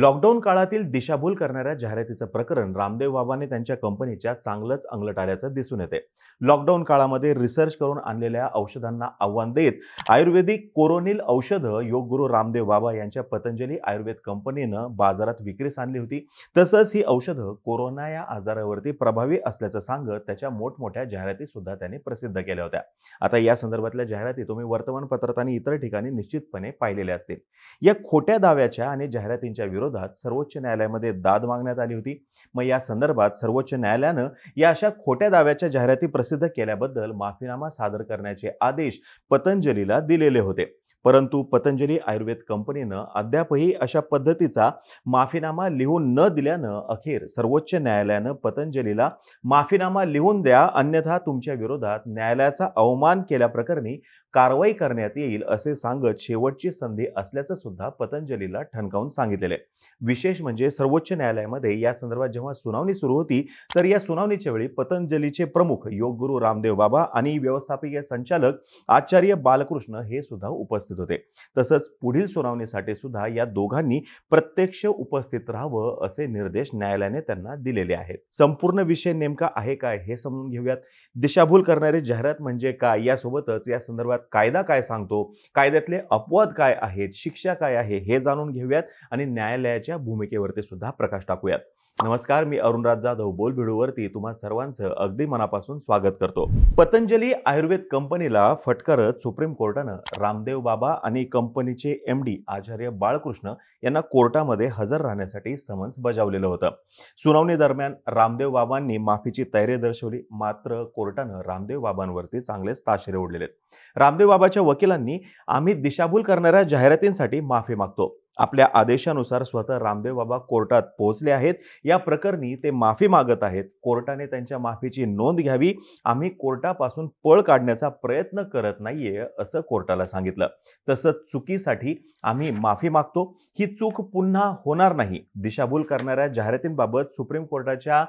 Lockdown काळातील दिशाभूल करणाऱ्या जाहिरातीचं प्रकरण रामदेव बाबाने त्यांच्या कंपनीच्या चांगलंच अंगलट आल्याचं दिसून येते. लॉकडाऊन काळामध्ये रिसर्च करून आणलेल्या औषधांना आव्हान देत आयुर्वेदिक कोरोनिल औषधं योगगुरू रामदेव बाबा यांच्या पतंजली आयुर्वेद कंपनीनं बाजारात विक्रीस आणली होती. तसंच ही औषधं कोरोना या आजारावरती प्रभावी असल्याचं सांगत त्याच्या मोठमोठ्या जाहिराती सुद्धा त्यांनी प्रसिद्ध केल्या होत्या. आता या संदर्भातल्या जाहिराती तुम्ही वर्तमानपत्रात आणि इतर ठिकाणी निश्चितपणे पाहिलेल्या असतील. या खोट्या दाव्याच्या आणि जाहिरातींच्या विरोधात सर्वोच्च न्यायालयामध्ये दाद मागण्यात आली होती. मग या संदर्भात सर्वोच्च न्यायालयानं या अशा खोट्या दाव्याच्या जाहिराती प्रसिद्ध केल्याबद्दल माफीनामा सादर करण्याचे आदेश पतंजलीला दिलेले होते. परंतु पतंजली आयुर्वेद कंपनीनं अद्यापही अशा पद्धतीचा माफीनामा लिहून न दिल्यानं अखेर सर्वोच्च न्यायालयानं पतंजलीला माफीनामा लिहून द्या अन्यथा तुमच्या विरोधात न्यायालयाचा अवमान केल्याप्रकरणी कारवाई करण्यात येईल असे सांगत शेवटची संधी असल्याचं सुद्धा पतंजलीला ठणकावून सांगितलेले विशेष म्हणजे सर्वोच्च न्यायालयामध्ये या संदर्भात जेव्हा सुनावणी सुरू होती तर या सुनावणीच्या वेळी पतंजलीचे प्रमुख योगगुरू रामदेव बाबा आणि व्यवस्थापकीय संचालक आचार्य बालकृष्ण हे सुद्धा उपस्थित होते. तसंच पुढील सुनावणीसाठी सुद्धा या दोघांनी प्रत्यक्ष उपस्थित राहावं असे निर्देश न्यायालयाने त्यांना दिलेले आहेत. संपूर्ण विषय नेमका आहे काय हे समजून घेऊयात. दिशाभूल करणारी जाहिरात म्हणजे काय? यासोबतच या संदर्भात कायदा काय सांगतो? कायद्यातले अपवाद काय आहेत? शिक्षा काय आहे? हे जाणून घेऊयात आणि न्यायालयाच्या भूमिकेवरती सुद्धा प्रकाश टाकूयात. नमस्कार मी अरुणराज जाधव. बोल भिडूवरती तुम्हा सर्वांचं अगदी मनापासून स्वागत करतो. पतंजली आयुर्वेद कंपनीला फटकारत सुप्रीम कोर्टानं रामदेव बाबा आणि कंपनीचे एम डी आचार्य बाळकृष्ण यांना कोर्टामध्ये हजर राहण्यासाठी समन्स बजावलेलं होतं. सुनावणी दरम्यान रामदेव बाबांनी माफीची तयारी दर्शवली मात्र कोर्टानं रामदेव बाबांवरती चांगलेच ताशेरे ओढलेले. रामदेव बाबाच्या वकिलांनी आम्ही दिशाभूल करणाऱ्या जाहिरातींसाठी माफी मागतो. आपल्या आदेशानुसार स्वतः रामदेव बाबा कोर्टात पोहोचले आहेत. या प्रकरणी ते माफी मागत आहेत. कोर्टाने त्यांच्या माफीची नोंद घ्यावी. आम्ही कोर्टापासून पळ काढण्याचा प्रयत्न करत नाहीये असं कोर्टाला सांगितलं. तसंच चुकीसाठी आम्ही माफी मागतो. ही चूक पुन्हा होणार नाही. दिशाभूल करणाऱ्या जाहिरातींबाबत सुप्रीम कोर्टाच्या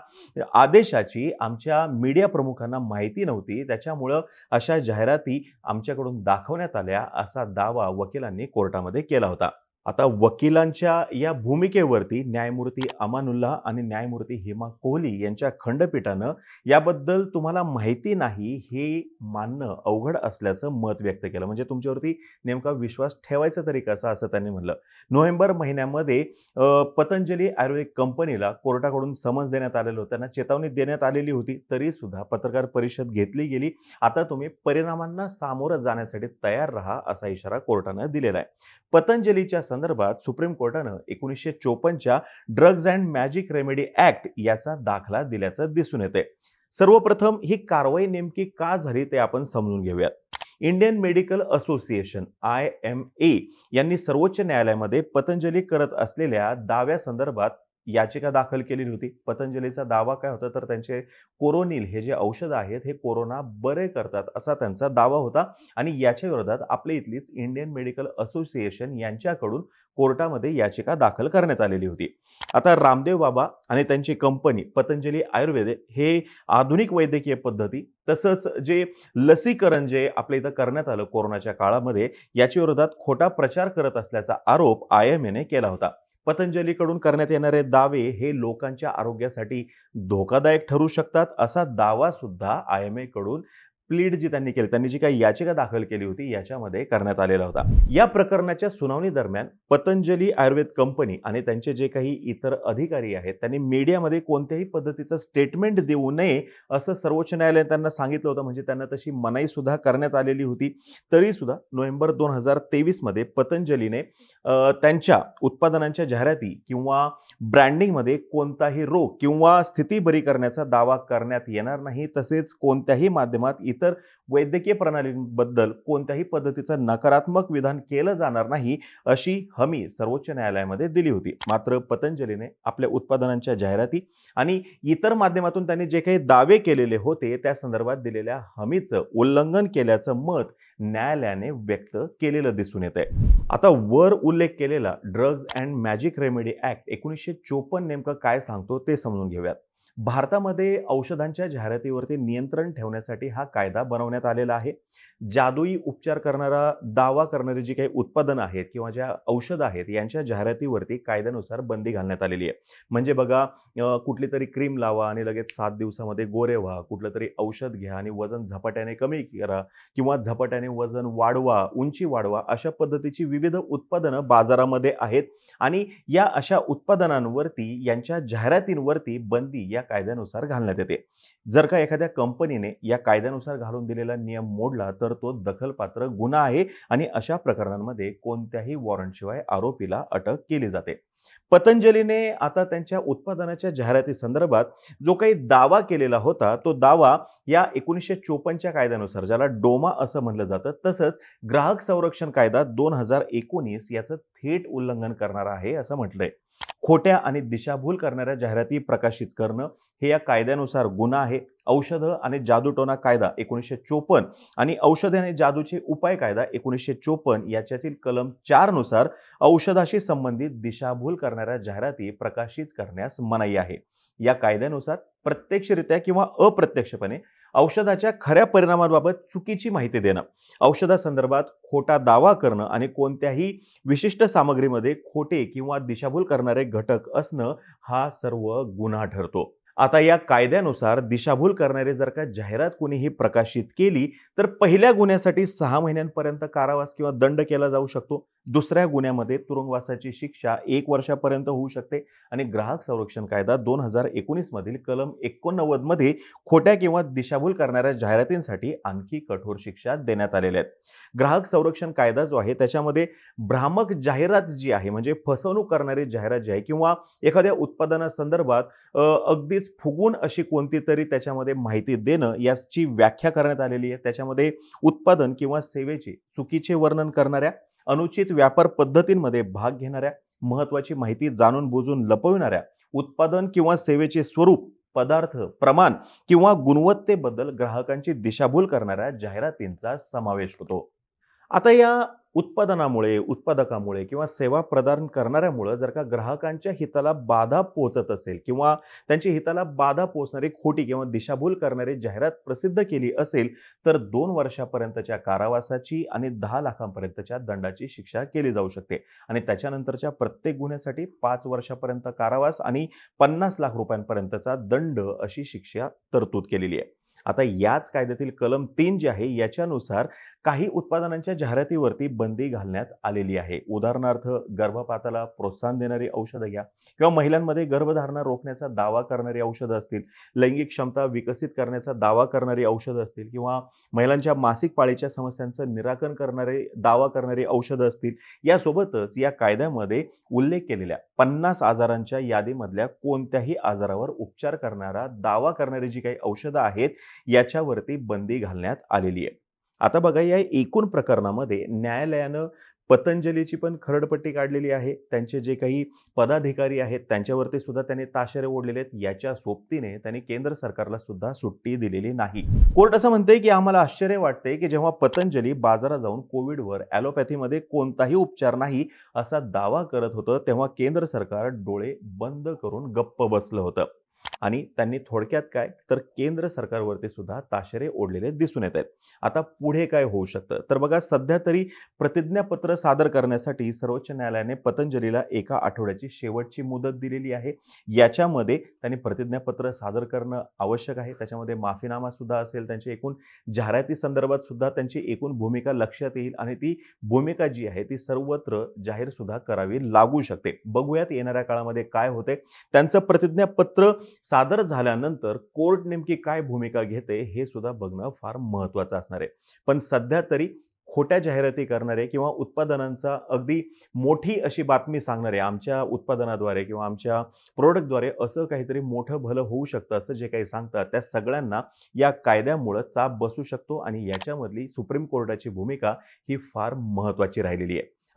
आदेशाची आमच्या मीडिया प्रमुखांना माहिती नव्हती. त्याच्यामुळं अशा जाहिराती आमच्याकडून दाखवण्यात आल्या असा दावा वकिलांनी कोर्टामध्ये केला होता. आता वकिलांच्या या भूमिकेवरती न्यायमूर्ती अमानुल्लाह आणि न्यायमूर्ती हेमा कोहली यांच्या खंडपीठानं याबद्दल तुम्हाला माहिती नाही हे मानणं अवघड असल्याचं मत व्यक्त केलं. म्हणजे तुमच्यावरती नेमका विश्वास ठेवायचा तरी कसा असं त्यांनी म्हणलं. नोव्हेंबर महिन्यामध्ये पतंजली आयुर्वेदिक कंपनीला कोर्टाकडून समज देण्यात आलेलं होतं. त्यांना चेतावणी देण्यात आलेली होती तरी सुद्धा पत्रकार परिषद घेतली गेली. आता तुम्ही परिणामांना सामोरं जाण्यासाठी तयार राहा असा इशारा कोर्टानं दिलेला आहे. पतंजलीच्या संदर्भात सुप्रीम कोर्टानं एकोणीसशे चोपन्नच्या drugs and magic remedy act याचा दाखला दिल्याचं दिसून येते सर्वप्रथम ही कारवाई नेमकी का झाली ते आपण समजून घेऊयात. Indian medical association I M A यांनी सर्वोच्च न्यायालयामध्ये पतंजली करत असलेल्या दाव्यासंदर्भात याचिका दाखल केलेली होती पतंजलीचा दावा काय होता? तर त्यांचे कोरोनिल हे जे औषध आहेत हे कोरोना बरे करतात असा त्यांचा दावा होता. आणि याच्या विरोधात आपल्या इथलीच इंडियन मेडिकल असोसिएशन यांच्याकडून कोर्टामध्ये याचिका दाखल करण्यात आलेली होती. आता रामदेव बाबा आणि त्यांची कंपनी पतंजली आयुर्वेद हे आधुनिक वैद्यकीय पद्धती तसंच जे लसीकरण जे आपल्या इथं करण्यात आलं कोरोनाच्या काळामध्ये याच्या विरोधात खोटा प्रचार करत असल्याचा आरोप आय एम एने केला होता. पतंजलीकडून करण्यात येणारे दावे हे लोकांच्या आरोग्यासाठी धोकादायक ठरू शकतात असा दावा सुद्धा आय एमकडून प्लीड जी त्यांनी केली त्यांनी जी काही याचिका दाखल केली होती याच्यामध्ये करण्यात आलेला होता. या प्रकरणाच्या सुनावणी दरम्यान पतंजली आयुर्वेद कंपनी आणि त्यांचे जे काही इतर अधिकारी आहेत त्यांनी मीडियामध्ये कोणत्याही पद्धतीचं स्टेटमेंट देऊ नये असं सर्वोच्च न्यायालयाने त्यांना सांगितलं होतं. म्हणजे त्यांना तशी मनाई सुद्धा करण्यात आलेली होती. तरी सुद्धा नोव्हेंबर दोन हजार तेवीसमध्ये पतंजलीने त्यांच्या उत्पादनांच्या जाहिराती किंवा ब्रँडिंगमध्ये कोणताही रोग किंवा स्थिती बरी करण्याचा दावा करण्यात येणार नाही. तसेच कोणत्याही माध्यमात इतर वैद्यकीय प्रणालींबद्दल कोणत्याही पद्धतीचं नकारात्मक विधान केलं जाणार नाही अशी हमी सर्वोच्च न्यायालयामध्ये दिली होती. मात्र पतंजलीने आपल्या उत्पादनांच्या जाहिराती आणि इतर माध्यमातून त्यांनी जे काही दावे केलेले होते त्या संदर्भात दिलेल्या हमीचं उल्लंघन केल्याचं मत न्यायालयाने व्यक्त केलेलं दिसून येत आहे आता वर उल्लेख केलेला drugs and magic remedy act एकोणीसशे चोपन्न नेमकं काय सांगतो ते समजून घेऊयात. भारतामध्ये औषधांच्या जाहिरातीवरती नियंत्रण ठेवण्यासाठी हा कायदा बनवण्यात आलेला आहे. जादुई उपचार करणारा दावा करणारी जी काही उत्पादनं आहेत किंवा ज्या औषधं आहेत यांच्या जाहिरातीवरती कायद्यानुसार बंदी घालण्यात आलेली आहे. म्हणजे बघा कुठली तरी क्रीम लावा आणि लगेच सात दिवसामध्ये गोरे व्हा कुठलं तरी औषध घ्या आणि वजन झपाट्याने कमी करा किंवा झपाट्याने वजन वाढवा उंची वाढवा अशा पद्धतीची विविध उत्पादनं बाजारामध्ये आहेत. आणि या अशा उत्पादनांवरती यांच्या जाहिरातींवरती बंदी या कायद्यानुसार घालण्यात येते. जर का एखाद्या कंपनीने या कायद्यानुसार घालून दिलेला नियम मोडला तर तो दखलपात्र गुन्हा आहे आणि अशा प्रकरणांमध्ये कोणत्याही वॉरंटशिवाय आरोपीला अटक केली जाते. पतंजलीने आता त्यांच्या उत्पादनाच्या जाहिराती संदर्भात जो काही दावा केलेला होता तो दावा या एकोणीसशे चोपन्नच्या कायद्यानुसार ज्याला डोमा असं म्हणलं जातं तसंच ग्राहक संरक्षण कायदा दोन हजार एकोणीस याचं थेट उल्लंघन करणार आहे असं म्हटलंय. खोट्या आणि दिशाभूल करणाऱ्या जाहिराती प्रकाशित करणं हे या कायद्यानुसार गुन्हा आहे. औषधं आणि जादूटोना कायदा एकोणीसशे चोपन्न आणि औषधे आणि जादूचे उपाय कायदा एकोणीसशे चोपन्न याच्यातील कलम चारनुसार औषधाशी संबंधित दिशाभूल करणाऱ्या जाहिराती प्रकाशित करण्यास मनाई आहे. या कायद्यानुसार प्रत्यक्षरित्या किंवा अप्रत्यक्षपणे औषधाच्या खऱ्या परिणामांबाबत चुकीची माहिती देणं. औषधासंदर्भात खोटा दावा करणं आणि कोणत्याही विशिष्ट सामग्रीमध्ये खोटे किंवा दिशाभूल करणारे घटक असणं हा सर्व गुन्हा ठरतो. आता या कायद्यानुसार दिशाभूल करणारे जर का जाहिरात कोणीही प्रकाशित केली तर पहिल्या गुन्ह्यासाठी सहा महिन्यांपर्यंत कारावास किंवा दंड केला जाऊ शकतो. दुसऱ्या गुन्ह्यामध्ये तुरुंगवासाची शिक्षा एक वर्षापर्यंत होऊ शकते. आणि ग्राहक संरक्षण कायदा दोन हजार एकोणीसमधील कलम एकोणनव्वदमध्ये खोट्या किंवा दिशाभूल करणाऱ्या जाहिरातींसाठी आणखी कठोर शिक्षा देण्यात आलेल्या आहेत. ग्राहक संरक्षण कायदा जो आहे त्याच्यामध्ये भ्रामक जाहिरात जी आहे म्हणजे फसवणूक करणारी जाहिरात जी आहे किंवा एखाद्या उत्पादनासंदर्भात अगदीच अगदीच फुगून अशी कोणती तरी त्याच्यामध्ये माहिती देणं याची व्याख्या करण्यात आलेली आहे. त्याच्यामध्ये उत्पादन किंवा सेवेचे चुकीचे वर्णन करणाऱ्या अनुचित व्यापार पद्धतींमध्ये भाग घेणाऱ्या महत्वाची माहिती जाणून बुजून लपविणाऱ्या उत्पादन किंवा सेवेचे स्वरूप पदार्थ प्रमाण किंवा गुणवत्तेबद्दल ग्राहकांची दिशाभूल करणाऱ्या जाहिरातींचा समावेश होतो. आता या उत्पादनामुळे उत्पादकामुळे किंवा सेवा प्रदान करणाऱ्यामुळं जर का ग्राहकांच्या हिताला बाधा पोचत असेल किंवा त्यांच्या हिताला बाधा पोचणारी खोटी किंवा दिशाभूल करणारी जाहिरात प्रसिद्ध केली असेल तर दोन वर्षापर्यंतच्या कारावासाची आणि दहा लाखांपर्यंतच्या दंडाची शिक्षा केली जाऊ शकते. आणि त्याच्यानंतरच्या प्रत्येक गुन्ह्यासाठी पाच वर्षापर्यंत कारावास आणि पन्नास लाख रुपयांपर्यंतचा दंड अशी शिक्षा तरतूद केलेली आहे. आता याच कायद्यातील कलम तीन जे आहे याच्यानुसार काही उत्पादनांच्या जाहिरातीवरती बंदी घालण्यात आलेली आहे. उदाहरणार्थ गर्भपाताला प्रोत्साहन देणारी औषधं घ्या किंवा महिलांमध्ये गर्भधारणा रोखण्याचा दावा करणारी औषधं असतील लैंगिक क्षमता विकसित करण्याचा दावा करणारी औषधं असतील किंवा महिलांच्या मासिक पाळीच्या समस्यांचं निराकरण करणारे दावा करणारी औषधं असतील यासोबतच या कायद्यामध्ये उल्लेख केलेल्या पन्नास आजारांच्या यादीमधल्या कोणत्याही आजारावर उपचार करणारा दावा करणारी जी काही औषधं आहेत याच्यावरती बंदी घालण्यात आलेली आहे. आता बघा या एकूण प्रकरणामध्ये न्यायालयानं पतंजलीची पण खरडपट्टी काढलेली आहे. त्यांचे जे काही पदाधिकारी आहेत त्यांच्यावरती सुद्धा त्यांनी ताशेरे ओढलेले आहेत. याच्या सोबतीने त्यांनी केंद्र सरकारला सुद्धा सुट्टी दिलेली नाही. कोर्ट असं म्हणते की आम्हाला आश्चर्य वाटते की जेव्हा पतंजली बाजारात जाऊन कोविडवर ॲलोपॅथीमध्ये कोणताही उपचार नाही असा दावा करत होतं तेव्हा केंद्र सरकार डोळे बंद करून गप्प बसलं होतं. आणि त्यांनी थोडक्यात काय तर केंद्र सरकारवरती सुद्धा ताशेरे ओढलेले दिसून येत आहेत. आता पुढे काय होऊ शकतं? तर बघा सध्या तरी प्रतिज्ञापत्र सादर करण्यासाठी सर्वोच्च न्यायालयाने पतंजलीला एका आठवड्याची शेवटची मुदत दिलेली आहे. याच्यामध्ये त्यांनी प्रतिज्ञापत्र सादर करणं आवश्यक आहे. त्याच्यामध्ये माफीनामा सुद्धा असेल त्यांची एकूण जाहिराती संदर्भात सुद्धा त्यांची एकूण भूमिका लक्षात येईल आणि ती भूमिका जी आहे ती सर्वत्र जाहीर सुद्धा करावी लागू शकते. बघूयात येणाऱ्या काळामध्ये काय होते. त्यांचं प्रतिज्ञापत्र सादर झाल्यानंतर कोर्ट नेमकी काय भूमिका घेते हे सुद्धा बघणं फार महत्त्वाचं असणार आहे. पण सध्या तरी खोट्या जाहिराती करणारे किंवा उत्पादनांचा अगदी मोठी अशी बातमी सांगणारे आमच्या उत्पादनाद्वारे किंवा आमच्या प्रोडक्टद्वारे असं काहीतरी मोठं भलं होऊ शकतं असं जे काही सांगतात त्या सगळ्यांना या कायद्यामुळं चाप बसू शकतो आणि याच्यामधली सुप्रीम कोर्टाची भूमिका ही फार महत्त्वाची राहिलेली आहे.